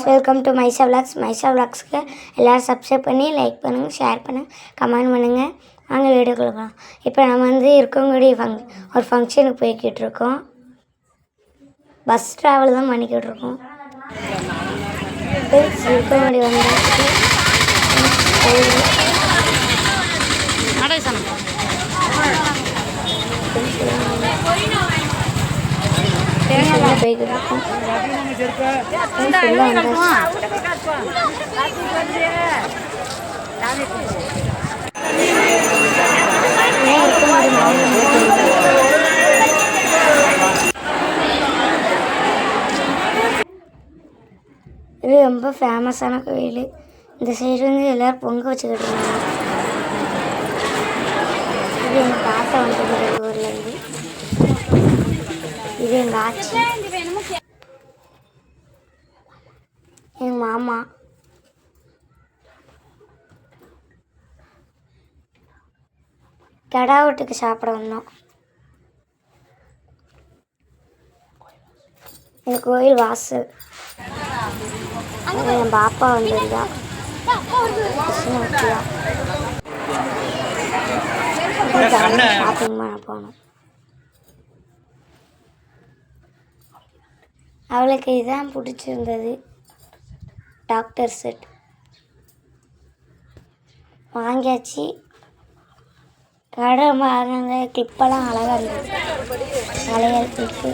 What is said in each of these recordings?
Friends welcome to Maisa vlogs Maisa விளாக்ஸ்க்கு எல்லோரும் subscribe பண்ணி like பண்ணுங்கள் ஷேர் பண்ணுங்கள் கமெண்ட் பண்ணுங்கள் வாங்க வீடியோ கொடுக்கலாம் இப்போ நம்ம வந்து இருக்கவங்கடி ஃபங் ஒரு ஃபங்க்ஷனுக்கு போய்கிட்டு இருக்கோம். பஸ் ட்ராவல் தான் பண்ணிக்கிட்டு இருக்கோம். இருக்கவங்கடி வந்தாச்சு போய்கிட்டு இருக்கோம் ஃபுல்லாக வந்தாச்சு ஏன் இருக்க மாட்டேங்குது? இது ரொம்ப ஃபேமஸான கோயில் இந்த சைடு வந்து எல்லோரும் பொங்க வச்சுக்கிட்டு இருந்தாங்க இது எங்கள் தாத்தா வந்துருக்குற ஊர்லேருந்து இது எங்கள் ஆச்சி எங்கள் மாமா. கெடா வீட்டுக்கு சாப்பிட வந்தோம். இந்த கோயில் வாசல். என் பாப்பா வந்திருந்தா கிருஷ்ணமூர்த்தியா ஷாப்பிங் பண்ண போனோம். அவளுக்கு இதான் பிடிச்சிருந்தது. Doctor set. வாங்கியாச்சு. கடை வாங்கினாங்க கிளிப்பெல்லாம் அழகாக இருந்தது வளையல் கிளிப்பு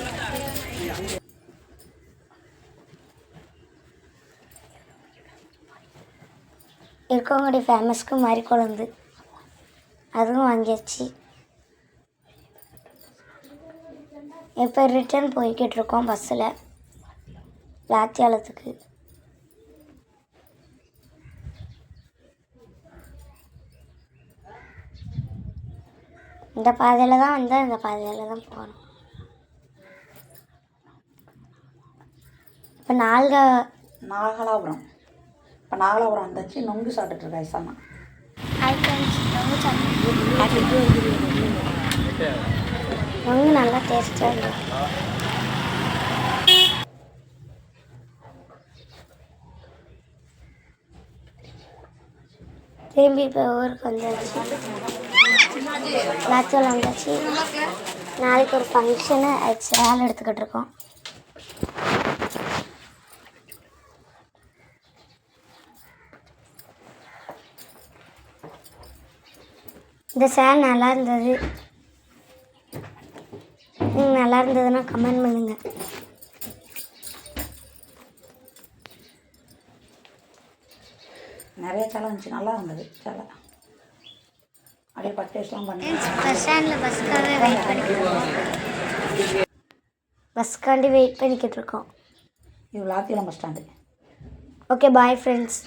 இருக்கவங்களுடைய ஃபேமஸ்க்கு மாதிரி குழந்து அதுவும் வாங்கியாச்சு. இப்போ ரிட்டர்ன் போய்கிட்டு இருக்கோம் பஸ்ஸில் லாத்தியாலத்துக்கு. இந்த பாதையில் தான் வந்தால் இந்த பாதையில் தான் போகணும் இப்போ நால்கா நாகலாபுரம். இப்போ நாகலாபுரம் வந்தாச்சு நொங்கு சாப்பிட்டுட்டு இருக்கா ஐசாமா நொங்கு நல்லா டேஸ்ட்டாக இருந்தது திரும்பி இப்போ ஊருக்கு வந்தாச்சு. லாச்சோல் வந்தாச்சு நாளைக்கு ஒரு ஃபங்க்ஷனு அதுக்கு சேலை எடுத்துக்கிட்டு இருக்கோம். இந்த சேல் நல்லா இருந்தது. நல்லா இருந்ததுன்னா கமெண்ட் பண்ணுங்க. நிறைய சேலை இருந்துச்சு நல்லா இருந்தது சேலை அப்படியே பர்ச்சேஸ்லாம் பண்ணி பஸ் ஸ்டாண்டில் பஸ்க்காக வெயிட் பண்ணிக்கிட்டு பஸ்க்காண்டி வெயிட் பண்ணிக்கிட்டு இருக்கோம். இது லாத்தியம் bus stand okay bye friends